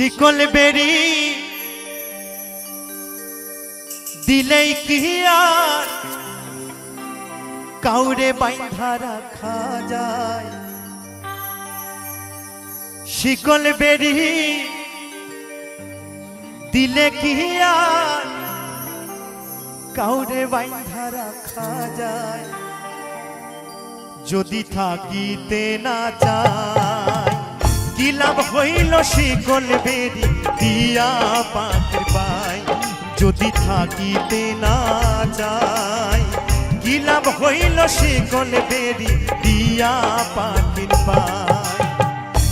শিকল বেরি দিলেই কি কাউরে বাইন্ধা রাখা যায়। শিকল বেরি দিলে কি কাউরে বাইন্ধা রাখা যায়। যদি থাকিতে না চায় কি হইল শিকল বেরি, দিয়া পাখির পাই। যদি থাকিতে না যাই কি হইল শিকল বেরি, দিয়া পাখির পাই।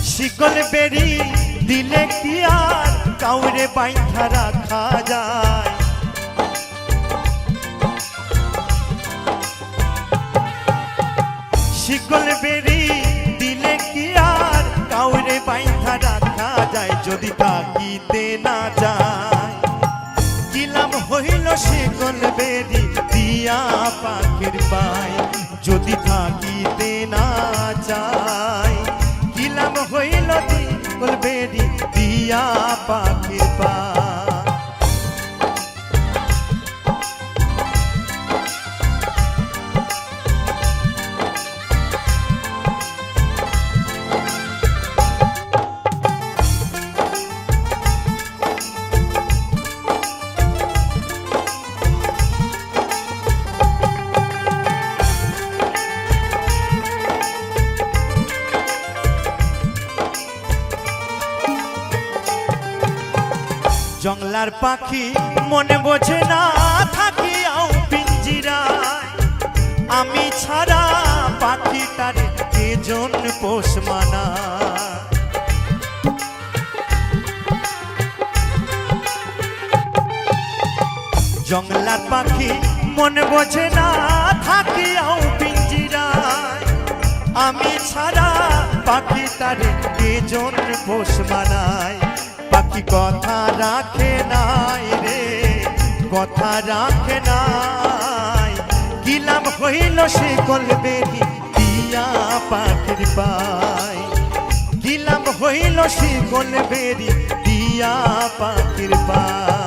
শিকল বেরি দিলে কি আর কাউরে বাইন্ধা রাখা যদি তাকিতে না যায় কিলাম হইল শিকল বেরি দিয়া পাখির পাই জংলার পাখি মনে বোঝে না থাকি আও পিঞ্জিরায়। আমি ছাড়া পাখি তার কেজন পোষ মানা জংলার পাখি মনে বোঝে না থাকি আও পিঞ্জিরায়। আমি ছাড়া পাখি তার কেজন পোষ মানায়। কথা রাখে নাই রে, কথা রাখে নাই। গিলাম হইল সে কলবেরি দিয়া পাখির পাই। গিলাম হইল সে কলবেরি দিয়া পাখির পাই।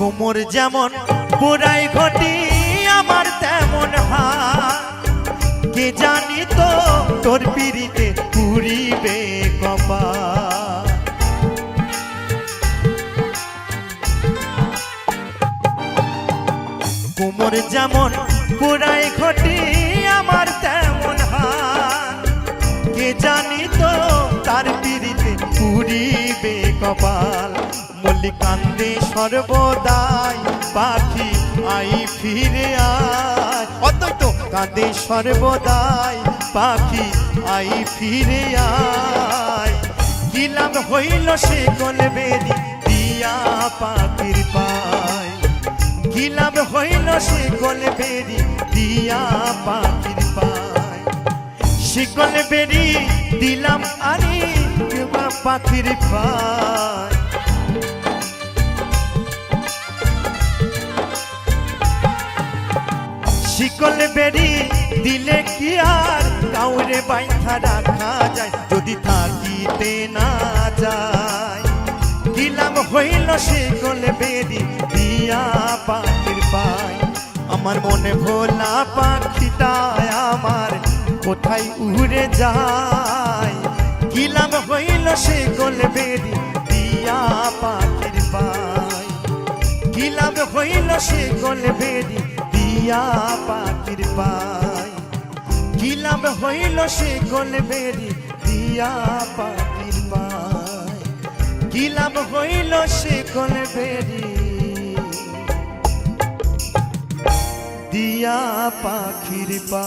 কোমর যেমন পুরাই ঘটি, আমার তেমন হাত কে জানি তো তোর পিড়িতে পুরিবে কপা কোমর যেমন পুরাই ঘটি, আমার তেমন হাত কে জানি তো তার পিড়িতে পুরিবে কপাল। মল্লিকান্দে সর্বদাই পাখি আই ফিরে আয়। অতই তো কাঁদে সর্বদাই, পাখি আই ফিরে আয়। গিলাম হইল সে কলবেরি, দিয়া পাখির পায়। গিলাম হইল সে কলবেরি, দিয়া পাখির শিকল বেরি দিলাম আরে পাখির পায়। শিকল বেরি দিলে কি আর? কাউরে বাইন্ধা রাখা যায়, যদি থাকিতে না যায়। দিলাম হইল শিকল বেরি দিয়া পাখির পায় আমার মনে ভোলা পাখিটায় আমার কোথায় উড়ে যায়? গিলাম হইল শিকল বেরি দিয়া পাখির পায় গিলাম হইল শিকল বেরি দিয়া পাখির পাই। কি লাভ হইল সে গোলবেরি দিয়া পাখির পাই। কি লাভ হইল সে গোলবেরি দিয়া পাখির পা